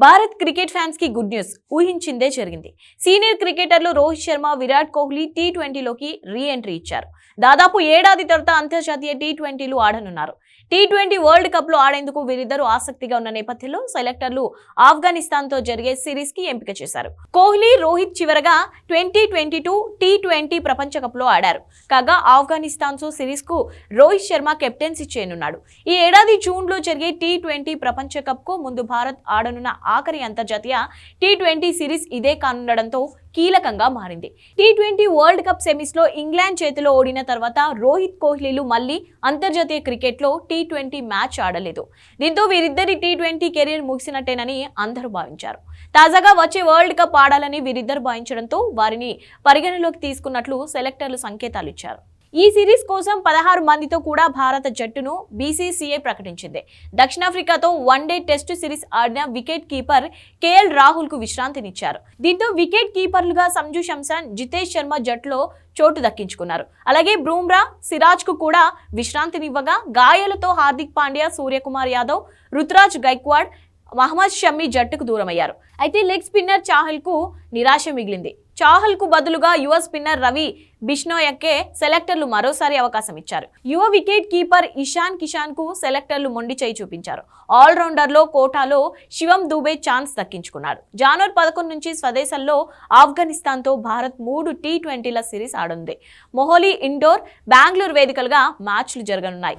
Bharat cricket ఫ్యాన్స్కి good news. ఊహించిందే జరిగింది. సీనియర్ క్రికెటర్లు రోహిత్ శర్మ విరాట్ కోహ్లీ టీ ట్వంటీలోకి రీ ఎంట్రీ ఇచ్చారు. దాదాపు ఏడాది తర్వాత అంతర్జాతీయ టీ ట్వంటీలు ఆడనున్నారు. టీ ట్వంటీ వరల్డ్ కప్లో ఆడేందుకు వీరిద్దరూ ఆసక్తిగా ఉన్న నేపథ్యంలో సెలెక్టర్లు ఆఫ్ఘనిస్తాన్తో జరిగే సిరీస్కి ఎంపిక చేశారు. కోహ్లీ రోహిత్ చివరగా twenty twenty two T twenty ప్రపంచ కప్లో ఆడారు. కాగా ఆఫ్ఘనిస్తాన్తో సిరీస్కు రోహిత్ శర్మ కెప్టెన్సీ చేయనున్నాడు. ఈ ఏడాది జూన్లో జరిగే టీ ట్వంటీ ప్రపంచ కప్కు ముందు భారత్ ఆడనున్న ఆఖరి అంతర్జాతీయ టీ ట్వంటీ సిరీస్ ఇదే కానుండడంతో కీలకంగా మారింది. టీ ట్వంటీ వరల్డ్ కప్ సెమీస్లో ఇంగ్లాండ్ చేతిలో ఓడిన తర్వాత రోహిత్ కోహ్లీలు మళ్ళీ అంతర్జాతీయ క్రికెట్లో టీ ట్వంటీ మ్యాచ్ ఆడలేదు. దీంతో వీరిద్దరి టీ ట్వంటీ కెరీర్ ముగిసినట్టేనని అందరూ భావించారు. తాజాగా వచ్చే వరల్డ్ కప్ ఆడాలని వీరిద్దరు భావించడంతో వారిని పరిగణలోకి తీసుకున్నట్లు సెలెక్టర్లు సంకేతాలు ఇచ్చారు. ఈ సిరీస్ కోసం పదహారు మందితో కూడా భారత జట్టును బీసీసీఐ ప్రకటించింది. దక్షిణాఫ్రికాతో వన్ డే టెస్ట్ సిరీస్ ఆడిన వికెట్ కీపర్ కేఎల్ రాహుల్కు విశ్రాంతినిచ్చారు. దీంతో వికెట్ కీపర్లుగా సంజు శంసాన్ జితేష్ శర్మ జట్టులో చోటు దక్కించుకున్నారు. అలాగే బ్రూమ్రా సిరాజ్కు కూడా విశ్రాంతినివ్వగా గాయాలతో హార్దిక్ పాండ్యా సూర్యకుమార్ యాదవ్ రుతురాజ్ గైక్వాడ్ మహమ్మద్ షమ్మి జట్టుకు దూరమయ్యారు. అయితే లెగ్ స్పిన్నర్ చాహల్కు నిరాశ మిగిలింది. చాహల్కు బదులుగా యువ స్పిన్నర్ రవి బిష్నోయక్కే సెలెక్టర్లు మరోసారి అవకాశం ఇచ్చారు. యువ వికెట్ కీపర్ ఇషాన్ కిషాన్కు సెలెక్టర్లు మొండి చేయి చూపించారు. ఆల్రౌండర్లో కోటాలో శివం దూబే ఛాన్స్ దక్కించుకున్నాడు. జానవరి పదకొండు నుంచి స్వదేశంలో ఆఫ్ఘనిస్తాన్తో భారత్ మూడు టీ ట్వంటీల సిరీస్ ఆడుంది. మొహోలీ ఇండోర్ బెంగళూరు వేదికలుగా మ్యాచ్లు జరగనున్నాయి.